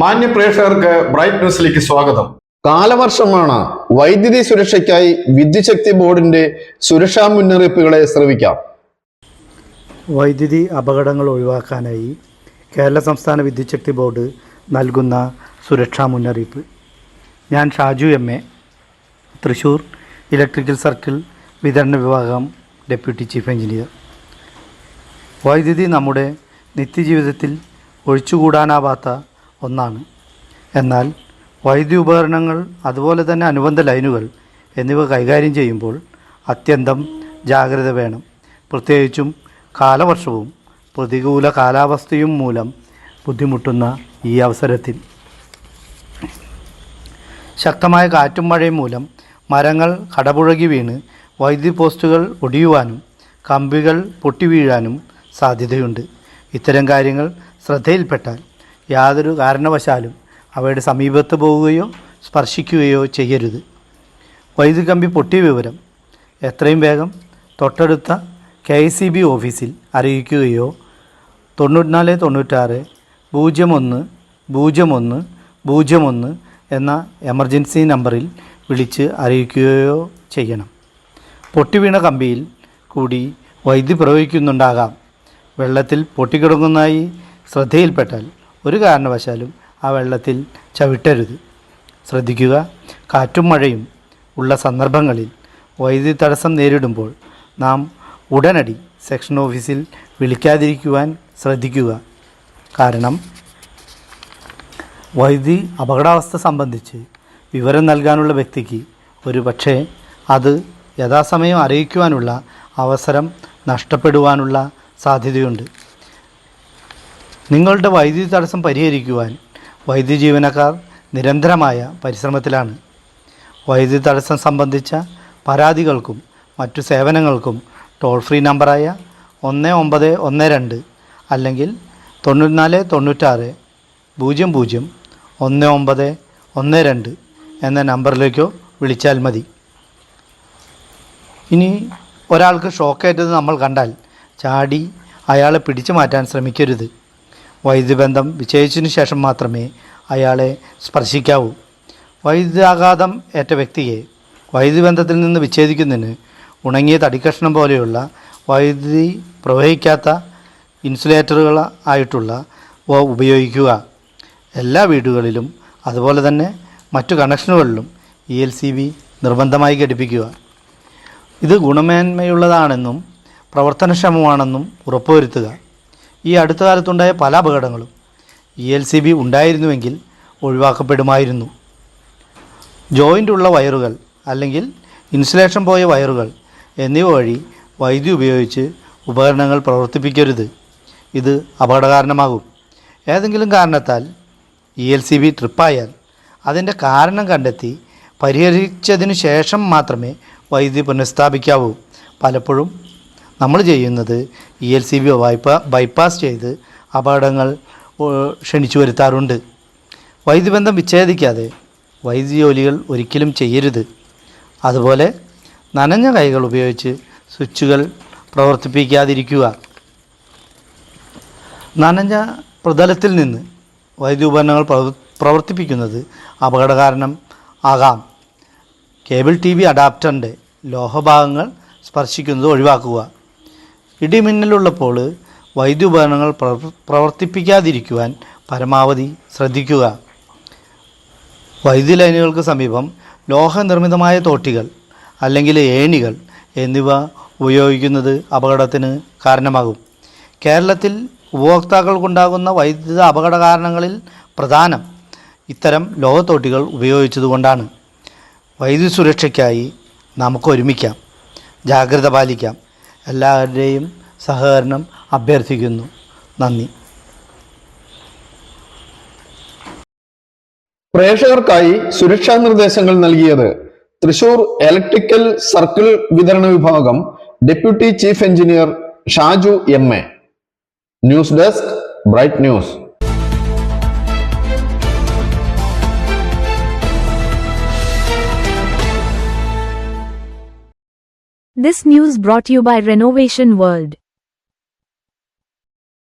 മാന്യ പ്രേക്ഷകർക്ക് ബ്രൈറ്റ് ന്യൂസിലേക്ക് സ്വാഗതം. കാലവർഷമാണ് വൈദ്യുതി സുരക്ഷയ്ക്കായി വിദ്യുശക്തി ബോർഡിന്റെ സുരക്ഷാ മുന്നറിയിപ്പുകളെ ശ്രവിക്കാം വൈദ്യുതി അപകടങ്ങൾ ഒഴിവാക്കാനായി കേരള സംസ്ഥാന വിദ്യുശക്തി ബോർഡ് നൽകുന്ന സുരക്ഷാ മുന്നറിയിപ്പ്. ഞാൻ Shaju M A Thrissur electrical circle വിതരണ വിഭാഗം ഡെപ്യൂട്ടി ചീഫ് എഞ്ചിനീയർ. വൈദ്യുതി നമ്മുടെ നിത്യജീവിതത്തിൽ ഒഴിച്ചുകൂടാനാവാത്ത ഒന്നാണ്. എന്നാൽ വൈദ്യുതി ഉപകരണങ്ങൾ അതുപോലെ തന്നെ അനുബന്ധ ലൈനുകൾ എന്നിവ കൈകാര്യം ചെയ്യുമ്പോൾ അത്യന്തം ജാഗ്രത വേണം. പ്രത്യേകിച്ചും കാലവർഷവും പ്രതികൂല കാലാവസ്ഥയും മൂലം ബുദ്ധിമുട്ടുന്ന ഈ അവസരത്തിൽ. ശക്തമായ കാറ്റും മഴയും മൂലം മരങ്ങൾ കടപുഴകി വീണ് വൈദ്യുതി പോസ്റ്റുകൾ ഒടിയുവാനും കമ്പികൾ പൊട്ടി വീഴാനും സാധ്യതയുണ്ട്. ഇത്തരം കാര്യങ്ങൾ ശ്രദ്ധയിൽപ്പെട്ടാൽ യാതൊരു കാരണവശാലും അവയുടെ സമീപത്ത് പോവുകയോ സ്പർശിക്കുകയോ ചെയ്യരുത്. വൈദ്യുതി കമ്പി പൊട്ടിയ വിവരം എത്രയും വേഗം തൊട്ടടുത്ത കെ ഐ സി ബി ഓഫീസിൽ അറിയിക്കുകയോ തൊണ്ണൂറ്റിനാല് തൊണ്ണൂറ്റാറ് പൂജ്യം ഒന്ന് പൂജ്യം ഒന്ന് പൂജ്യം ഒന്ന് എന്ന എമർജൻസി നമ്പറിൽ വിളിച്ച് അറിയിക്കുകയോ ചെയ്യണം. പൊട്ടിവീണ കമ്പിയിൽ കൂടി വൈദ്യുതി പ്രവഹിക്കുന്നുണ്ടാകാം വെള്ളത്തിൽ പൊട്ടിക്കിടങ്ങുന്നതായി ശ്രദ്ധയിൽപ്പെട്ടാൽ ഒരു കാരണവശാലും ആ വെള്ളത്തിൽ ചവിട്ടരുത്. ശ്രദ്ധിക്കുക കാറ്റും മഴയും ഉള്ള സന്ദർഭങ്ങളിൽ വൈദ്യുതി തടസ്സം നേരിടുമ്പോൾ നാം ഉടനടി സെക്ഷൻ ഓഫീസിൽ വിളിക്കാതിരിക്കുവാൻ ശ്രദ്ധിക്കുക. കാരണം വൈദ്യുതി അപകടാവസ്ഥ സംബന്ധിച്ച് വിവരം നൽകാനുള്ള വ്യക്തിക്ക് ഒരു പക്ഷേ അത് യഥാസമയം അറിയിക്കുവാനുള്ള അവസരം നഷ്ടപ്പെടുവാനുള്ള സാധ്യതയുണ്ട്. നിങ്ങളുടെ വൈദ്യുതി തടസ്സം പരിഹരിക്കുവാൻ വൈദ്യുതി ജീവനക്കാർ നിരന്തരമായ പരിശ്രമത്തിലാണ്. വൈദ്യുതി തടസ്സം സംബന്ധിച്ച പരാതികൾക്കും മറ്റു സേവനങ്ങൾക്കും ടോൾ ഫ്രീ നമ്പറായ ഒന്ന് ഒമ്പത് ഒന്ന് രണ്ട് അല്ലെങ്കിൽ തൊണ്ണൂറ്റിനാല് തൊണ്ണൂറ്റാറ് പൂജ്യം പൂജ്യം ഒന്ന് ഒമ്പത് ഒന്ന് രണ്ട് എന്ന നമ്പറിലേക്കോ വിളിച്ചാൽ മതി. ഇനി ഒരാൾക്ക് ഷോക്കേറ്റത് നമ്മൾ കണ്ടാൽ ചാടി അയാളെ പിടിച്ചു മാറ്റാൻ ശ്രമിക്കരുത്. വൈദ്യുതി ബന്ധം വിജയിച്ചതിനു ശേഷം മാത്രമേ അയാളെ സ്പർശിക്കാവൂ. വൈദ്യുതാഘാതം ഏറ്റ വ്യക്തിയെ വൈദ്യുതി ബന്ധത്തിൽ നിന്ന് വിച്ഛേദിക്കുന്നതിന് ഉണങ്ങിയ തടിക്കഷ്ണം പോലെയുള്ള വൈദ്യുതി പ്രവഹിക്കാത്ത ഇൻസുലേറ്ററുകൾ ആയിട്ടുള്ള ഉപയോഗിക്കുക. എല്ലാ വീടുകളിലും അതുപോലെ തന്നെ മറ്റു കണക്ഷനുകളിലും ഇ എൽ സി ബി നിർബന്ധമായി ഘടിപ്പിക്കുക. ഇത് ഗുണമേന്മയുള്ളതാണെന്നും പ്രവർത്തനക്ഷമമാണെന്നും ഉറപ്പുവരുത്തുക. ഈ അടുത്ത കാലത്തുണ്ടായ പല അപകടങ്ങളും ഇ എൽ സി ബി ഉണ്ടായിരുന്നുവെങ്കിൽ ഒഴിവാക്കപ്പെടുമായിരുന്നു. ജോയിന്റ് ഉള്ള വയറുകൾ അല്ലെങ്കിൽ ഇൻസുലേഷൻ പോയ വയറുകൾ എന്നിവ വഴി വൈദ്യുതി ഉപയോഗിച്ച് ഉപകരണങ്ങൾ പ്രവർത്തിപ്പിക്കരുത്. ഇത് അപകടകാരണമാകും. ഏതെങ്കിലും കാരണത്താൽ ഇ എൽ സി ബി ട്രിപ്പായാൽ അതിന്റെ കാരണം കണ്ടെത്തി പരിഹരിച്ചതിനു ശേഷം മാത്രമേ വൈദ്യുതി പുനഃസ്ഥാപിക്കാവൂ. പലപ്പോഴും നമ്മൾ ചെയ്യുന്നത് ഇ എൽ സി ബി വായ്പ ബൈപ്പാസ് ചെയ്ത് അപകടങ്ങൾ ക്ഷണിച്ചു വരുത്താറുണ്ട്. വൈദ്യുതി ബന്ധം വിച്ഛേദിക്കാതെ വൈദ്യുതി ജോലികൾ ഒരിക്കലും ചെയ്യരുത്. അതുപോലെ നനഞ്ഞ കൈകൾ ഉപയോഗിച്ച് സ്വിച്ചുകൾ പ്രവർത്തിപ്പിക്കാതിരിക്കുക. നനഞ്ഞ പ്രതലത്തിൽ നിന്ന് വൈദ്യുതി ഉപകരണങ്ങൾ പ്രവർത്തിപ്പിക്കുന്നത് അപകടകാരണം ആകാം. കേബിൾ ടി വി അഡാപ്റ്ററിന്റെ ലോഹഭാഗങ്ങൾ സ്പർശിക്കുന്നത് ഒഴിവാക്കുക. ഇടിമിന്നലുള്ളപ്പോൾ വൈദ്യുപകരണങ്ങൾ പ്രവർത്തിപ്പിക്കാതിരിക്കുവാൻ പരമാവധി ശ്രദ്ധിക്കുക. വൈദ്യുതി ലൈനുകൾക്ക് സമീപം ലോഹനിർമ്മിതമായ തോട്ടികൾ അല്ലെങ്കിൽ ഏണികൾ എന്നിവ ഉപയോഗിക്കുന്നത് അപകടത്തിന് കാരണമാകും. കേരളത്തിൽ ഉപഭോക്താക്കൾക്കുണ്ടാകുന്ന വൈദ്യുത അപകട കാരണങ്ങളിൽ പ്രധാനം ഇത്തരം ലോഹത്തോട്ടികൾ ഉപയോഗിച്ചതുകൊണ്ടാണ്. വൈദ്യുതി സുരക്ഷയ്ക്കായി നമുക്ക് ഒരുമിക്കാം. ജാഗ്രത പാലിക്കാം. എല്ലാവരുടെയും സഹകരണം അഭ്യർത്ഥിക്കുന്നു. നന്ദി. പ്രേക്ഷകർക്കായി സുരക്ഷാ നിർദ്ദേശങ്ങൾ നൽകിയത് തൃശൂർ ഇലക്ട്രിക്കൽ സർക്കിൾ വിതരണ വിഭാഗം deputy chief engineer Shaju M A. News desk bright news. This news brought you by Renovation World.